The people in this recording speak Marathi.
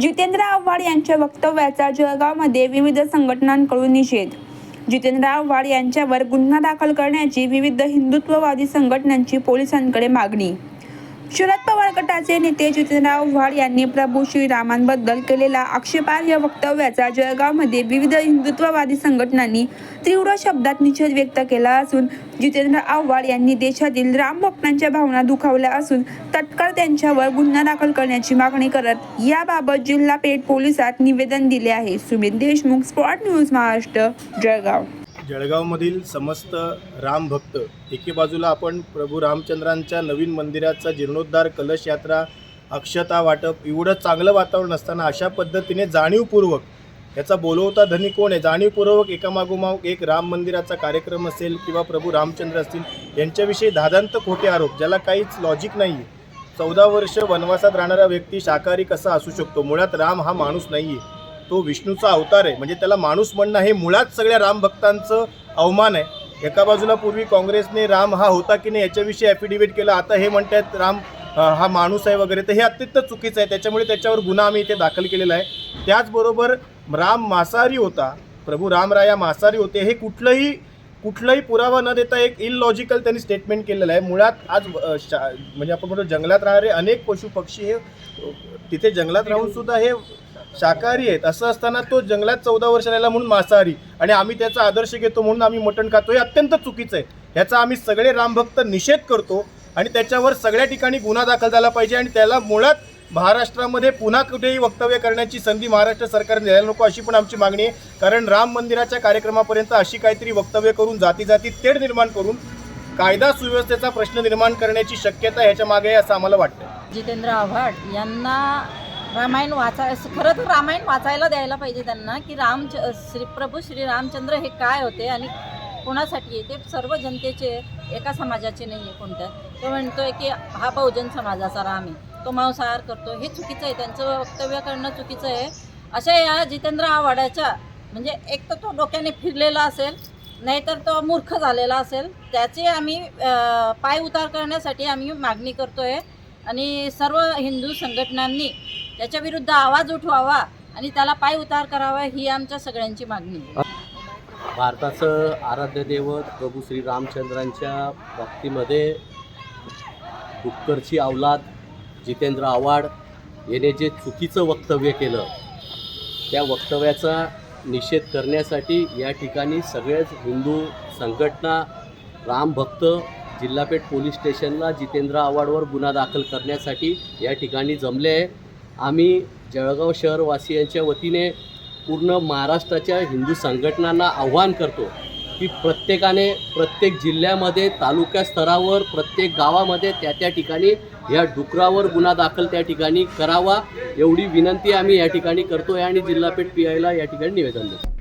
जितेंद्र आव्हाड यांच्या वक्तव्याचा जळगावमध्ये विविध संघटनांकडून निषेध. जितेंद्र आव्हाड यांच्यावर गुन्हा दाखल करण्याची विविध हिंदुत्ववादी संघटनांची पोलिसांकडे मागणी. शरद पवार गटाचे नेते जितेंद्र आव्हाड यांनी प्रभू श्रीरामांबद्दल केलेल्या आक्षेपार्ह वक्तव्याचा जळगावमध्ये विविध हिंदुत्ववादी संघटनांनी तीव्र शब्दात निषेध व्यक्त केला असून जितेंद्र आव्हाड यांनी देशातील राम भक्तांच्या भावना दुखावल्या असून तत्काळ त्यांच्यावर गुन्हा दाखल करण्याची मागणी करत याबाबत जिल्हा पेठ पोलिसात निवेदन दिले आहे. Sumit Deshmukh spot news Maharashtra Jalgaon. जळगावमधील समस्त रामभक्त एके बाजूला आपण प्रभू रामचंद्रांच्या नवीन मंदिराचा जीर्णोद्धार कलश यात्रा अक्षता वाटप एवढं चांगलं वातावरण असताना अशा पद्धतीने जाणीवपूर्वक याचा बोलवता धनी कोण आहे? जाणीवपूर्वक एकामागोमाग एक राम मंदिराचा कार्यक्रम असेल किंवा प्रभू रामचंद्र असतील यांच्याविषयी धादांत खोटे आरोप ज्याला काहीच लॉजिक नाही आहे चौदा वर्ष वनवासात राहणारा व्यक्ती शाकाहारी कसा असू शकतो? मुळात राम हा माणूस नाही आहे तो विष्णूचा अवतार आहे. म्हणजे त्याला माणूस म्हणणं हे मुळात सगळ्या रामभक्तांचं अवमान आहे. एका बाजूला पूर्वी काँग्रेसने राम हा होता की नाही याच्याविषयी ॲफिडेव्हिट केलं. आता हे म्हणतात राम हा माणूस आहे वगैरे. तर हे अत्यंत चुकीचं आहे. त्याच्यामुळे त्याच्यावर गुन्हा आम्ही इथे दाखल केलेला आहे. त्याचबरोबर राम मांसाहारी होता. प्रभू रामराया मांसाहारी होते. हे कुठलंही कुठलाही पुरावा न देता एक इलॉजिकल त्यांनी स्टेटमेंट केलेलं आहे. मुळात आज शा म्हणजे आपण म्हणतो जंगलात राहणारे अनेक पशु पक्षी हे तिथे जंगलात राहून सुद्धा हे शाकाहारी आहेत. असं असताना तो जंगलात चौदा वर्ष राहिला म्हणून मांसाहारी. आणि आम्ही त्याचा आदर्श घेतो म्हणून आम्ही मटण खातो. हे अत्यंत चुकीचं आहे. ह्याचा आम्ही सगळे रामभक्त निषेध करतो आणि त्याच्यावर सगळ्या ठिकाणी गुन्हा दाखल झाला पाहिजे आणि त्याला मुळात महाराष्ट्रामध्ये पुन्हा कुठेही वक्तव्य करण्याची संधी महाराष्ट्र सरकारने द्यायला नको अशी पण आमची मागणी आहे. कारण राम मंदिराच्या कार्यक्रमापर्यंत अशी काहीतरी वक्तव्य करून जाती जाती तेढ निर्माण करून कायदा सुव्यवस्थेचा प्रश्न निर्माण करण्याची शक्यता ह्याच्या मागे आहे असं आम्हाला वाटतं जितेंद्र आव्हाड यांना रामायण वाचाय खरं तर रामायण वाचायला द्यायला पाहिजे त्यांना की राम श्री प्रभू श्री रामचंद्र हे काय होते आणि कोणासाठी आहे? ते सर्व जनतेचे एका समाजाचे नाही आहे कोणत्या तो म्हणतोय की हा बहुजन समाजाचा राम आहे. तो मांसाहार करतो. हे चुकीचं आहे. त्यांचं वक्तव्य करणं चुकीचं आहे. अशा या जितेंद्र आव्हाडाच्या म्हणजे एक तर तो डोक्याने फिरलेला असेल नाहीतर तो मूर्ख झालेला असेल. त्याचे आम्ही पाय उतार करण्यासाठी आम्ही मागणी करतो आहे आणि सर्व हिंदू संघटनांनी त्याच्या विरुद्ध आवाज उठवावा आणि त्याला पाय उतार करावा ही आमच्या सगळ्यांची मागणी भारताचं आराध्य दैवत प्रभू श्री रामचंद्रांच्या बाबतीमध्ये डुक्करची अवलाद जितेंद्र आव्हाड याने जे चुकीचं वक्तव्य केलं त्या वक्तव्याचा निषेध करण्यासाठी या ठिकाणी सगळेच हिंदू संघटना रामभक्त जिल्हापेठ पोलीस स्टेशनला जितेंद्र आव्हाडवर गुन्हा दाखल करण्यासाठी या ठिकाणी जमले आहे. आम्ही जळगाव शहरवासियांच्या वतीने पूर्ण महाराष्ट्राच्या हिंदू संघटनांना आव्हान करतो की प्रत्येकाने प्रत्येक जिल्ह्यामध्ये तालुका स्तरावर प्रत्येक गावामध्ये त्या त्या ठिकाणी या डुकरावर गुन्हा दाखल त्या ठिकाणी करावा एवढी विनंती आम्ही या ठिकाणी करतो आहे आणि जिल्हापेठ पी आयला या ठिकाणी निवेदन देतो.